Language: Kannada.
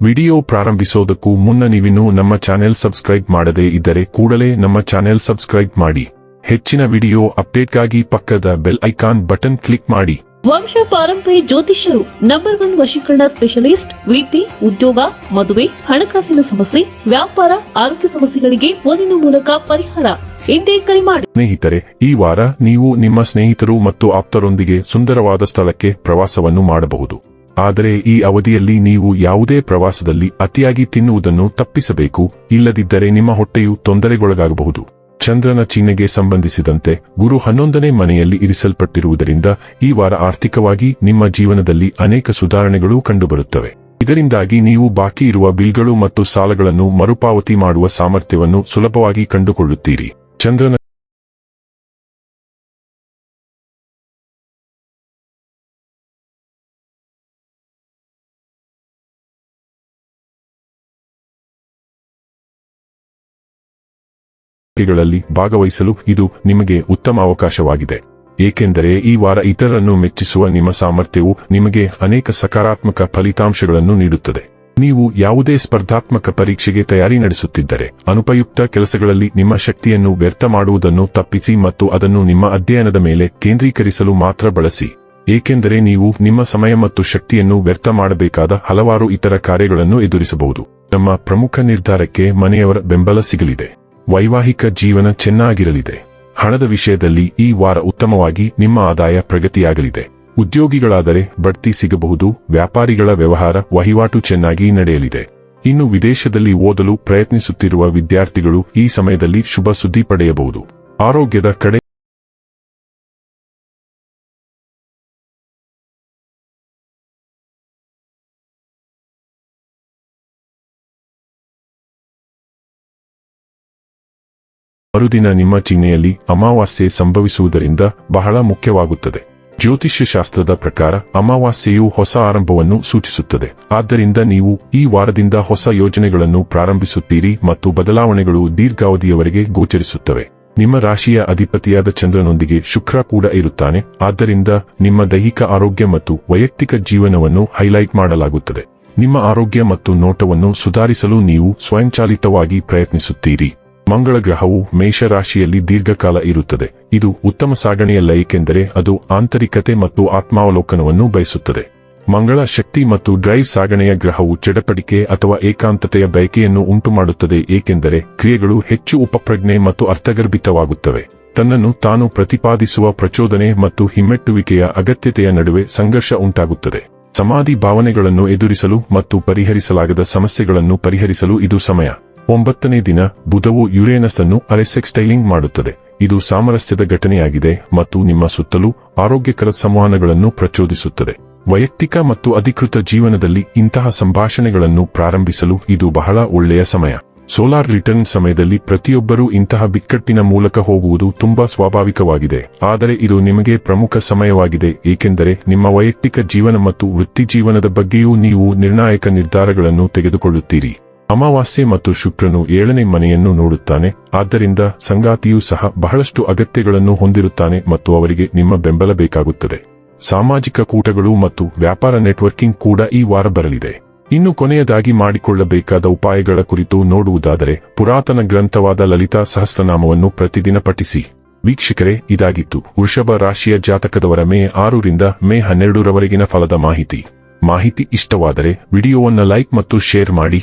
ವಿಡಿಯೋ ಪ್ರಾರಂಭಿಸೋದಕ್ಕೂ ಮುನ್ನ ನೀವಿನ್ನೂ ನಮ್ಮ ಚಾನೆಲ್ ಸಬ್ಸ್ಕ್ರೈಬ್ ಮಾಡದೇ ಇದ್ದರೆ ಕೂಡಲೇ ನಮ್ಮ ಚಾನೆಲ್ ಸಬ್ಸ್ಕ್ರೈಬ್ ಮಾಡಿ. ಹೆಚ್ಚಿನ ವಿಡಿಯೋ ಅಪ್ಡೇಟ್ಗಾಗಿ ಪಕ್ಕದ ಬೆಲ್ ಐಕಾನ್ ಬಟನ್ ಕ್ಲಿಕ್ ಮಾಡಿ. ವಂಶ ಪಾರಂಪರಿ ಜ್ಯೋತಿಷ್ಯರು ನಂಬರ್ ಒನ್ ವಶೀಕರಣ ಸ್ಪೆಷಲಿಸ್ಟ್ ವೃತ್ತಿ ಉದ್ಯೋಗ ಮದುವೆ ಹಣಕಾಸಿನ ಸಮಸ್ಯೆ ವ್ಯಾಪಾರ ಆರೋಗ್ಯ ಸಮಸ್ಯೆಗಳಿಗೆ ಫೋನಿನ ಮೂಲಕ ಪರಿಹಾರ ಇಂದೇ ಕರೆ ಮಾಡಿ. ಸ್ನೇಹಿತರೆ ಈ ವಾರ ನೀವು ನಿಮ್ಮ ಸ್ನೇಹಿತರು ಮತ್ತು ಆಪ್ತರೊಂದಿಗೆ ಸುಂದರವಾದ ಸ್ಥಳಕ್ಕೆ ಪ್ರವಾಸವನ್ನು ಮಾಡಬಹುದು. ಆದರೆ ಈ ಅವಧಿಯಲ್ಲಿ ನೀವು ಯಾವುದೇ ಪ್ರವಾಸದಲ್ಲಿ ಅತಿಯಾಗಿ ತಿನ್ನುವುದನ್ನು ತಪ್ಪಿಸಬೇಕು, ಇಲ್ಲದಿದ್ದರೆ ನಿಮ್ಮ ಹೊಟ್ಟೆಯು ತೊಂದರೆಗೊಳಗಾಗಬಹುದು. ಚಂದ್ರನ ಚಿಹ್ನೆಗೆ ಸಂಬಂಧಿಸಿದಂತೆ ಗುರು ಹನ್ನೊಂದನೇ ಮನೆಯಲ್ಲಿ ಇರಿಸಲ್ಪಟ್ಟಿರುವುದರಿಂದ ಈ ವಾರ ಆರ್ಥಿಕವಾಗಿ ನಿಮ್ಮ ಜೀವನದಲ್ಲಿ ಅನೇಕ ಸುಧಾರಣೆಗಳು ಕಂಡುಬರುತ್ತವೆ. ಇದರಿಂದಾಗಿ ನೀವು ಬಾಕಿ ಇರುವ ಬಿಲ್ಗಳು ಮತ್ತು ಸಾಲಗಳನ್ನು ಮರುಪಾವತಿ ಮಾಡುವ ಸಾಮರ್ಥ್ಯವನ್ನು ಸುಲಭವಾಗಿ ಕಂಡುಕೊಳ್ಳುತ್ತೀರಿ. ಚಂದ್ರನ ಗಳಲ್ಲಿ ಭಾಗವಹಿಸಲು ಇದು ನಿಮಗೆ ಉತ್ತಮ ಅವಕಾಶವಾಗಿದೆ. ಏಕೆಂದರೆ ಈ ವಾರ ಇತರರನ್ನು ಮೆಚ್ಚಿಸುವ ನಿಮ್ಮ ಸಾಮರ್ಥ್ಯವು ನಿಮಗೆ ಅನೇಕ ಸಕಾರಾತ್ಮಕ ಫಲಿತಾಂಶಗಳನ್ನು ನೀಡುತ್ತದೆ. ನೀವು ಯಾವುದೇ ಸ್ಪರ್ಧಾತ್ಮಕ ಪರೀಕ್ಷೆಗೆ ತಯಾರಿ ನಡೆಸುತ್ತಿದ್ದರೆ, ಅನುಪಯುಕ್ತ ಕೆಲಸಗಳಲ್ಲಿ ನಿಮ್ಮ ಶಕ್ತಿಯನ್ನು ವ್ಯರ್ಥ ಮಾಡುವುದನ್ನು ತಪ್ಪಿಸಿ ಮತ್ತು ಅದನ್ನು ನಿಮ್ಮ ಅಧ್ಯಯನದ ಮೇಲೆ ಕೇಂದ್ರೀಕರಿಸಲು ಮಾತ್ರ ಬಳಸಿ. ಏಕೆಂದರೆ ನೀವು ನಿಮ್ಮ ಸಮಯ ಮತ್ತು ಶಕ್ತಿಯನ್ನು ವ್ಯರ್ಥ ಮಾಡಬೇಕಾದ ಹಲವಾರು ಇತರ ಕಾರ್ಯಗಳನ್ನು ಎದುರಿಸಬಹುದು. ನಮ್ಮ ಪ್ರಮುಖ ನಿರ್ಧಾರಕ್ಕೆ ಮನೆಯವರ ಬೆಂಬಲ ಸಿಗಲಿದೆ. ವೈವಾಹಿಕ ಜೀವನ ಚೆನ್ನಾಗಿರಲಿದೆ. ಹಣದ ವಿಷಯದಲ್ಲಿ ಈ ವಾರ ಉತ್ತಮವಾಗಿ ನಿಮ್ಮ ಆದಾಯ ಪ್ರಗತಿಯಾಗಲಿದೆ. ಉದ್ಯೋಗಿಗಳಾದರೆ ಬಡ್ತಿ ಸಿಗಬಹುದು, ವ್ಯಾಪಾರಿಗಳ ವ್ಯವಹಾರ ವಹಿವಾಟು ಚೆನ್ನಾಗಿ ನಡೆಯಲಿದೆ. ಇನ್ನು ವಿದೇಶದಲ್ಲಿ ಓದಲು ಪ್ರಯತ್ನಿಸುತ್ತಿರುವ ವಿದ್ಯಾರ್ಥಿಗಳು ಈ ಸಮಯದಲ್ಲಿ ಶುಭ ಸುದ್ದಿ ಪಡೆಯಬಹುದು. ಆರೋಗ್ಯದ ಕಡೆ ಮರುದಿನ ನಿಮ್ಮ ಚಿಹ್ನೆಯಲ್ಲಿ ಅಮಾವಾಸ್ಯೆ ಸಂಭವಿಸುವುದರಿಂದ ಬಹಳ ಮುಖ್ಯವಾಗುತ್ತದೆ. ಜ್ಯೋತಿಷ್ಯ ಶಾಸ್ತ್ರದ ಪ್ರಕಾರ ಅಮಾವಾಸ್ಯೆಯು ಹೊಸ ಆರಂಭವನ್ನು ಸೂಚಿಸುತ್ತದೆ. ಆದ್ದರಿಂದ ನೀವು ಈ ವಾರದಿಂದ ಹೊಸ ಯೋಜನೆಗಳನ್ನು ಪ್ರಾರಂಭಿಸುತ್ತೀರಿ ಮತ್ತು ಬದಲಾವಣೆಗಳು ದೀರ್ಘಾವಧಿಯವರೆಗೆ ಗೋಚರಿಸುತ್ತವೆ. ನಿಮ್ಮ ರಾಶಿಯ ಅಧಿಪತಿಯಾದ ಚಂದ್ರನೊಂದಿಗೆ ಶುಕ್ರ ಕೂಡ ಇರುತ್ತಾನೆ. ಆದ್ದರಿಂದ ನಿಮ್ಮ ದೈಹಿಕ ಆರೋಗ್ಯ ಮತ್ತು ವೈಯಕ್ತಿಕ ಜೀವನವನ್ನು ಹೈಲೈಟ್ ಮಾಡಲಾಗುತ್ತದೆ. ನಿಮ್ಮ ಆರೋಗ್ಯ ಮತ್ತು ನೋಟವನ್ನು ಸುಧಾರಿಸಲು ನೀವು ಸ್ವಯಂಚಾಲಿತವಾಗಿ ಪ್ರಯತ್ನಿಸುತ್ತೀರಿ. ಮಂಗಳ ಗ್ರಹವು ಮೇಷರಾಶಿಯಲ್ಲಿ ದೀರ್ಘಕಾಲ ಇರುತ್ತದೆ. ಇದು ಉತ್ತಮ ಸಾಗಣೆಯಲ್ಲ ಏಕೆಂದರೆ ಅದು ಆಂತರಿಕತೆ ಮತ್ತು ಆತ್ಮಾವಲೋಕನವನ್ನು ಬಯಸುತ್ತದೆ. ಮಂಗಳ ಶಕ್ತಿ ಮತ್ತು ಡ್ರೈವ್ ಸಾಗಣೆಯ ಗ್ರಹವು ಚಡಪಡಿಕೆ ಅಥವಾ ಏಕಾಂತತೆಯ ಬಯಕೆಯನ್ನು ಉಂಟುಮಾಡುತ್ತದೆ, ಏಕೆಂದರೆ ಕ್ರಿಯೆಗಳು ಹೆಚ್ಚು ಉಪಪ್ರಜ್ಞೆ ಮತ್ತು ಅರ್ಥಗರ್ಭಿತವಾಗುತ್ತವೆ. ತನ್ನನ್ನು ತಾನು ಪ್ರತಿಪಾದಿಸುವ ಪ್ರಚೋದನೆ ಮತ್ತು ಹಿಮ್ಮೆಟ್ಟುವಿಕೆಯ ಅಗತ್ಯತೆಯ ನಡುವೆ ಸಂಘರ್ಷ ಉಂಟಾಗುತ್ತದೆ. ಸಮಾಧಿ ಭಾವನೆಗಳನ್ನು ಎದುರಿಸಲು ಮತ್ತು ಪರಿಹರಿಸಲಾಗದ ಸಮಸ್ಯೆಗಳನ್ನು ಪರಿಹರಿಸಲು ಇದು ಸಮಯ. ಒಂಬತ್ತನೇ ದಿನ ಬುಧವು ಯುರೇನಸ್ ಅನ್ನು ಅಲೆಸೆಕ್ಸ್ಟೈಲಿಂಗ್ ಮಾಡುತ್ತದೆ. ಇದು ಸಾಮರಸ್ಯದ ಘಟನೆಯಾಗಿದೆ ಮತ್ತು ನಿಮ್ಮ ಸುತ್ತಲೂ ಆರೋಗ್ಯಕರ ಸಂವಹನಗಳನ್ನು ಪ್ರಚೋದಿಸುತ್ತದೆ. ವೈಯಕ್ತಿಕ ಮತ್ತು ಅಧಿಕೃತ ಜೀವನದಲ್ಲಿ ಇಂತಹ ಸಂಭಾಷಣೆಗಳನ್ನು ಪ್ರಾರಂಭಿಸಲು ಇದು ಬಹಳ ಒಳ್ಳೆಯ ಸಮಯ. ಸೋಲಾರ್ ರಿಟರ್ನ್ ಸಮಯದಲ್ಲಿ ಪ್ರತಿಯೊಬ್ಬರೂ ಇಂತಹ ಬಿಕ್ಕಟ್ಟಿನ ಮೂಲಕ ಹೋಗುವುದು ತುಂಬಾ ಸ್ವಾಭಾವಿಕವಾಗಿದೆ. ಆದರೆ ಇದು ನಿಮಗೆ ಪ್ರಮುಖ ಸಮಯವಾಗಿದೆ, ಏಕೆಂದರೆ ನಿಮ್ಮ ವೈಯಕ್ತಿಕ ಜೀವನ ಮತ್ತು ವೃತ್ತಿ ಜೀವನದ ಬಗ್ಗೆಯೂ ನೀವು ನಿರ್ಣಾಯಕ ನಿರ್ಧಾರಗಳನ್ನು ತೆಗೆದುಕೊಳ್ಳುತ್ತೀರಿ. ಅಮಾವಾಸ್ಯೆ ಮತ್ತು ಶುಕ್ರನು ಏಳನೇ ಮನೆಯನ್ನು ನೋಡುತ್ತಾನೆ. ಆದ್ದರಿಂದ ಸಂಗಾತಿಯೂ ಸಹ ಬಹಳಷ್ಟು ಅಗತ್ಯಗಳನ್ನು ಹೊಂದಿರುತ್ತಾನೆ ಮತ್ತು ಅವರಿಗೆ ನಿಮ್ಮ ಬೆಂಬಲ ಬೇಕಾಗುತ್ತದೆ. ಸಾಮಾಜಿಕ ಕೂಟಗಳು ಮತ್ತು ವ್ಯಾಪಾರ ನೆಟ್ವರ್ಕಿಂಗ್ ಕೂಡ ಈ ವಾರ ಬರಲಿದೆ. ಇನ್ನು ಕೊನೆಯದಾಗಿ ಮಾಡಿಕೊಳ್ಳಬೇಕಾದ ಉಪಾಯಗಳ ಕುರಿತು ನೋಡುವುದಾದರೆ, ಪುರಾತನ ಗ್ರಂಥವಾದ ಲಲಿತಾ ಸಹಸ್ರನಾಮವನ್ನು ಪ್ರತಿದಿನ ಪಠಿಸಿ. ವೀಕ್ಷಕರೇ, ಇದಾಗಿತ್ತು. ವೃಷಭ ರಾಶಿಯ ಜಾತಕದವರ ಮೇ ಆರರಿಂದ ಮೇ ಹನ್ನೆರಡರವರೆಗಿನ ಫಲದ ಮಾಹಿತಿ. ಮಾಹಿತಿ ಇಷ್ಟವಾದರೆ ವಿಡಿಯೋವನ್ನು ಲೈಕ್ ಮತ್ತು ಶೇರ್ ಮಾಡಿ.